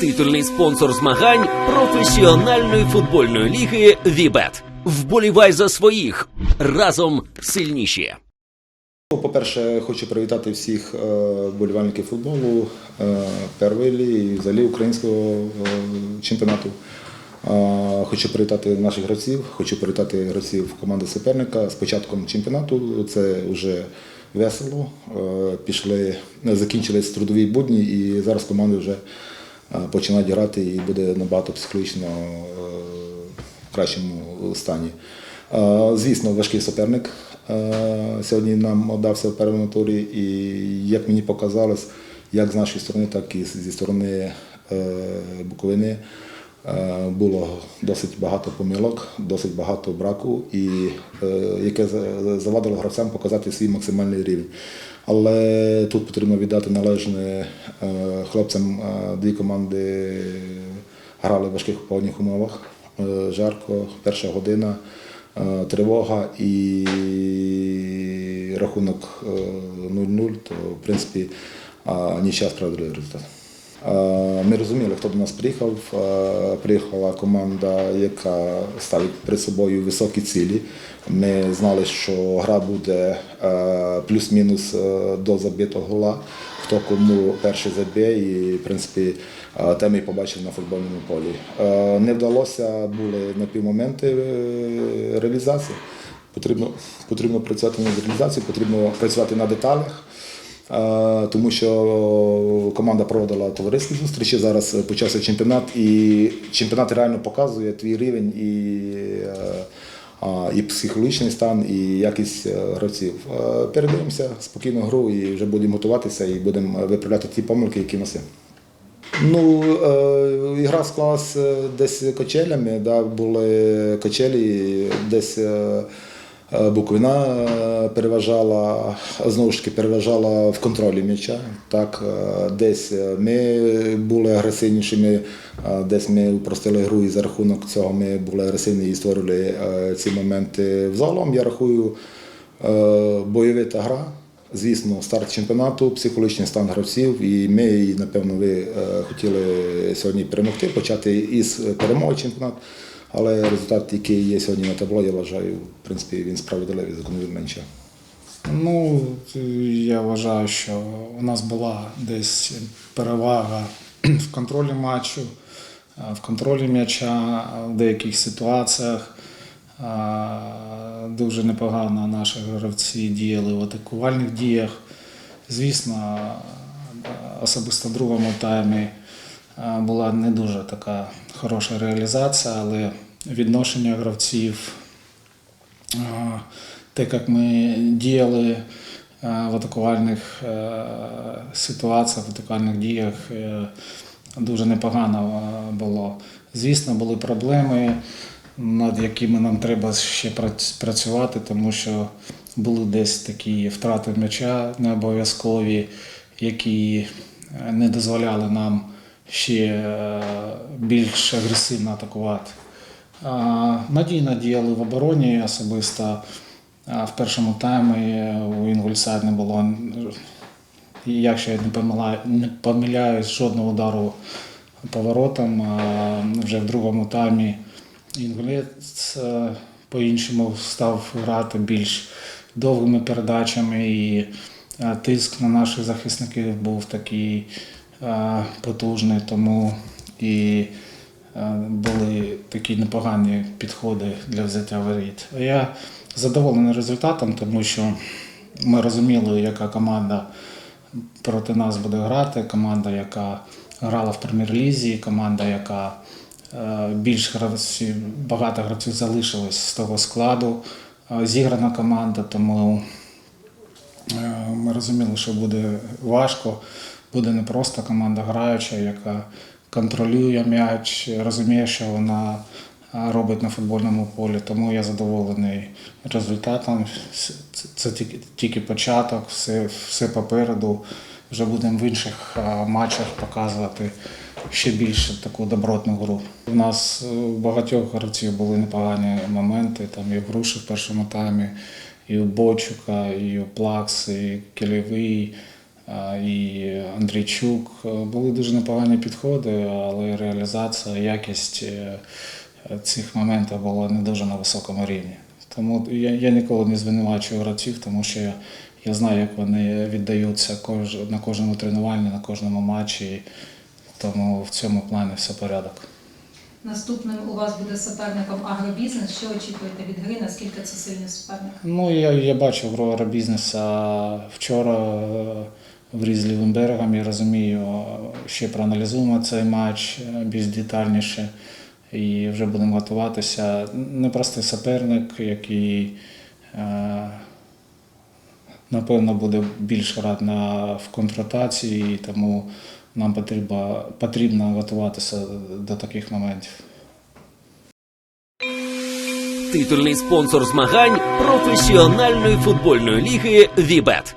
титульний спонсор змагань професіональної футбольної ліги Вібет. Вболівай за своїх разом сильніші. По-перше, хочу привітати всіх е, вболівальників футболу е, першої ліги і взагалі українського е, чемпіонату. Хочу привітати наших гравців, хочу привітати гравців команди суперника з початком чемпіонату. Це вже весело. Пішли, закінчились трудові будні, і зараз команди вже починають грати і буде набагато психологічно е, в кращому стані. Е, Звісно, важкий суперник е, сьогодні нам дався в першому турі, і як мені показалось, як з нашої сторони, так і зі сторони е, Буковини е, було досить багато помилок, досить багато браку, і е, яке за- завадило гравцям показати свій максимальний рівень. Але тут потрібно віддати належне е, хлопцям. Е, Дві команди грали в важких погодних умовах. Е, Жарко, перша година, е, тривога і рахунок е, 0-0, то в принципі нічия справедливий результат. Е, Ми розуміли, хто до нас приїхав. Е, Приїхала команда, яка ставить перед собою високі цілі. Ми знали, що гра буде е, плюс-мінус до забитого гола. Хто кому перший заб'є, і в принципі те ми побачили на футбольному полі. Не вдалося, були напівмоменти е, реалізації. Потрібно, потрібно працювати над реалізацією, потрібно працювати на деталях. Е, Тому що команда проводила товариські зустрічі. Зараз почався чемпіонат, і чемпіонат реально показує твій рівень і, е, і психологічний стан, і якість е, гравців. Е, Передивимося спокійно гру і вже будемо готуватися і будемо виправляти ті помилки, які є. Ну, е, ігра склалася десь качелями, да, були качелі, десь е, е, Буковина е, переважала, знову ж таки переважала в контролі м'яча. Так, е, десь ми були агресивнішими, е, десь ми упростили гру і за рахунок цього ми були агресивні і створили е, ці моменти. Взагалом я рахую е, бойовита гра. Звісно, старт чемпіонату, психологічний стан гравців, і ми, і, напевно, ви е, хотіли сьогодні перемогти, почати із перемоги чемпіонату. Але результат, який є сьогодні на табло, я вважаю, в принципі, він справедливий, закономірний нічого. Ну, я вважаю, що у нас була десь перевага в контролі матчу, в контролі м'яча в деяких ситуаціях. Дуже непогано наші гравці діяли в атакувальних діях. Звісно, особисто в другому таймі була не дуже така хороша реалізація, але відношення гравців те, як ми діяли е, в атакувальних е, ситуаціях, в атакувальних діях, е, дуже непогано е, було. Звісно, були проблеми, над якими нам треба ще працювати, тому що були десь такі втрати м'яча не обов'язкові, які е, не дозволяли нам ще е, більш агресивно атакувати. Надійно діяли в обороні особисто. В першому таймі у Інгульсайд не було, якщо я не помиляю, не помиляюсь, жодного удару поворотом. Вже в другому таймі Інгулець е, по-іншому став грати більш довгими передачами, і е, тиск на наших захисників був такий е, потужний, тому і е, були такі непогані підходи для взяття воріт. Я задоволений результатом, тому що ми розуміли, яка команда проти нас буде грати. Команда, яка грала в прем'єр-лізі, команда, яка е, більш гравців, багато гравців залишилось з того складу. Е, Зіграна команда, тому Е, Ми розуміли, що буде важко, буде не просто команда граюча, яка контролює м'яч, розуміє, що вона робить на футбольному полі. Тому я задоволений результатом. Це- тільки, початок, все, все попереду. Вже будемо в інших матчах показувати ще більше таку добротну гру. У нас е, у багатьох гравців були непогані моменти. Там і в Груші в першому таймі, і у Бочука, і у Плакс, і Кілєвий. І Андрійчук. Е, Були дуже непогані підходи, але реалізація, якість е, цих моментів була не дуже на високому рівні. Тому я, я ніколи не звинувачую гравців, тому що я, я знаю, як вони віддаються кож, на кожному тренуванні, на кожному матчі. Тому в цьому плані все порядок. Наступним у вас буде суперником агробізнес. Що очікуєте від гри? Наскільки це сильний суперник? Ну, я, я бачив агробізнеса вчора е, в Різ лівим берегом. Я розумію, ще проаналізуємо цей матч е, більш детальніше і вже будемо готуватися. Непростий суперник, який, е, напевно, буде більш грати на, в контратації, тому нам потрібно, потрібно готуватися до таких моментів. Титульний спонсор змагань професіональної футбольної ліги Вібет.